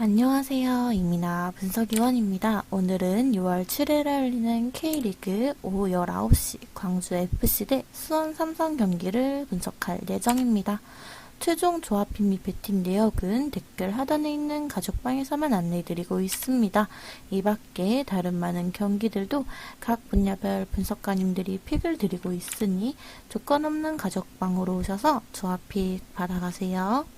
안녕하세요. 이민아 분석위원입니다. 오늘은 6월 7일에 열리는 K리그 오후 19시 광주 FC 대 수원 삼성 경기를 분석할 예정입니다. 최종 조합팀 및 배팅 내역은 댓글 하단에 있는 가족방에서만 안내드리고 있습니다. 이 밖에 다른 많은 경기들도 각 분야별 분석가님들이 픽을 드리고 있으니 조건 없는 가족방으로 오셔서 조합픽 받아가세요.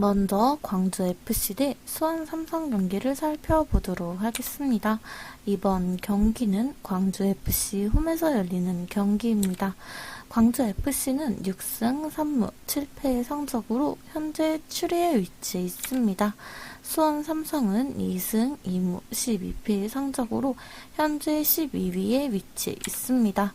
먼저 광주 FC 대 수원 삼성 경기를 살펴보도록 하겠습니다. 이번 경기는 광주 FC 홈에서 열리는 경기입니다. 광주 FC는 6승 3무 7패의 성적으로 현재 7위에 위치해 있습니다. 수원 삼성은 2승 2무 12패의 성적으로 현재 12위에 위치해 있습니다.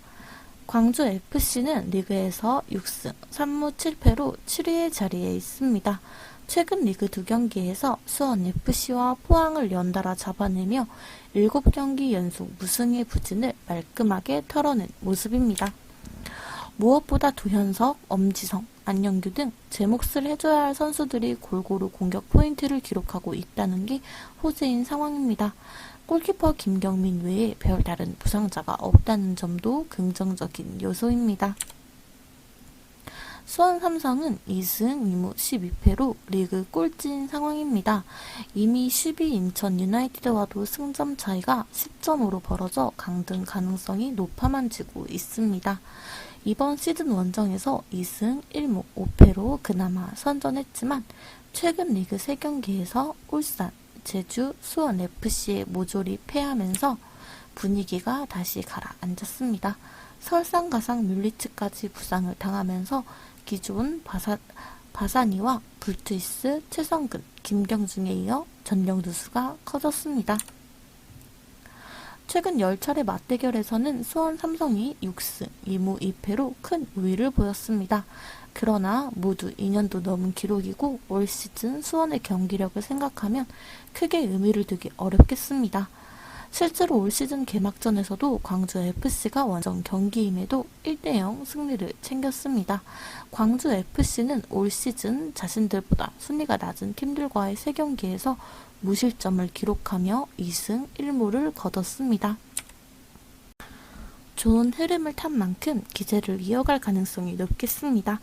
광주 FC는 리그에서 6승 3무 7패로 7위의 자리에 있습니다. 최근 리그 두 경기에서 수원 FC와 포항을 연달아 잡아내며 7경기 연속 무승의 부진을 말끔하게 털어낸 모습입니다. 무엇보다 두현석, 엄지성, 안영규 등 제 몫을 해줘야 할 선수들이 골고루 공격 포인트를 기록하고 있다는 게 호재인 상황입니다. 골키퍼 김경민 외에 별다른 부상자가 없다는 점도 긍정적인 요소입니다. 수원 삼성은 2승 2무 12패로 리그 꼴찌인 상황입니다. 이미 10위 인천 유나이티드와도 승점 차이가 10점으로 벌어져 강등 가능성이 높아만 지고 있습니다. 이번 시즌 원정에서 2승 1무 5패로 그나마 선전했지만 최근 리그 3경기에서 울산, 제주, 수원 FC에 모조리 패하면서 분위기가 다시 가라앉았습니다. 설상가상 뮬리츠까지 부상을 당하면서 기존 바사, 바사니와 불트이스, 최성근, 김경중에 이어 전력 누수가 커졌습니다. 최근 10차례 맞대결에서는 수원 삼성이 6승 2무 2패로 큰 우위를 보였습니다. 그러나 모두 2년도 넘은 기록이고 올 시즌 수원의 경기력을 생각하면 크게 의미를 두기 어렵겠습니다. 실제로 올 시즌 개막전에서도 광주 FC가 원정 경기임에도 1대0 승리를 챙겼습니다. 광주 FC는 올 시즌 자신들보다 순위가 낮은 팀들과의 3경기에서 무실점을 기록하며 2승 1무를 거뒀습니다. 좋은 흐름을 탄 만큼 기세를 이어갈 가능성이 높겠습니다.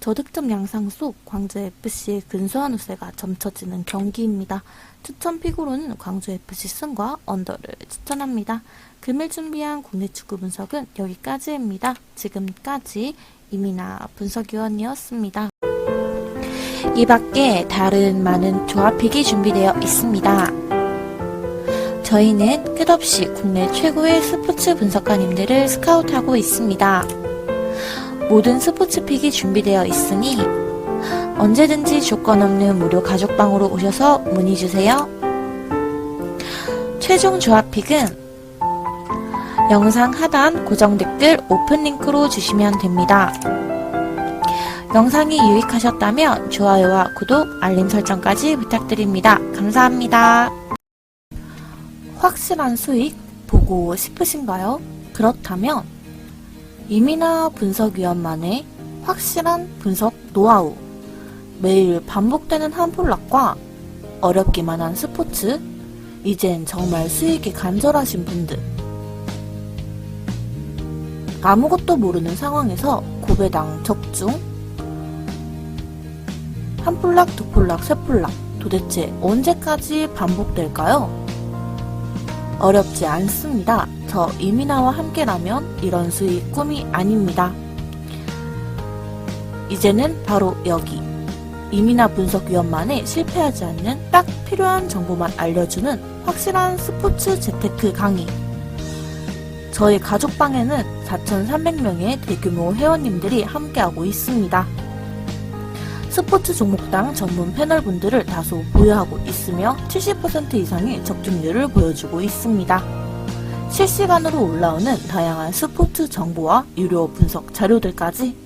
저득점 양상 속 광주FC의 근소한 우세가 점쳐지는 경기입니다. 추천 픽으로는 광주FC 승과 언더를 추천합니다. 금일 준비한 국내 축구 분석은 여기까지입니다. 지금까지 이민아 분석위원이었습니다. 이 밖에 다른 많은 조합픽이 준비되어 있습니다. 저희는 끝없이 국내 최고의 스포츠 분석가님들을 스카우트하고 있습니다. 모든 스포츠 픽이 준비되어 있으니 언제든지 조건 없는 무료 가족방으로 오셔서 문의 주세요. 최종 조합 픽은 영상 하단 고정 댓글 오픈 링크로 주시면 됩니다. 영상이 유익하셨다면 좋아요와 구독, 알림 설정까지 부탁드립니다. 감사합니다. 확실한 수익 보고 싶으신가요? 그렇다면 이민아 분석위원만의 확실한 분석 노하우 매일 반복되는 한 폴락과 어렵기만 한 스포츠 이젠 정말 수익이 간절하신 분들 아무것도 모르는 상황에서 고배당 적중 한 폴락, 두 폴락, 세 폴락 도대체 언제까지 반복될까요? 어렵지 않습니다. 저 이민아와 함께라면 이런 수익 꿈이 아닙니다. 이제는 바로 여기 이민아 분석위원만의 실패하지 않는 딱 필요한 정보만 알려주는 확실한 스포츠 재테크 강의. 저희 가족방에는 4,300명의 대규모 회원님들이 함께하고 있습니다. 스포츠 종목당 전문 패널분들을 다수 보유하고 있으며 70% 이상의 적중률을 보여주고 있습니다. 실시간으로 올라오는 다양한 스포츠 정보와 유료 분석 자료들까지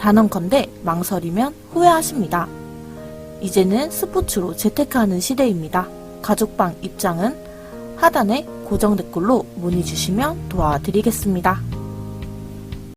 단언컨대 망설이면 후회하십니다. 이제는 스포츠로 재테크하는 시대입니다. 가족방 입장은 하단에 고정 댓글로 문의 주시면 도와드리겠습니다.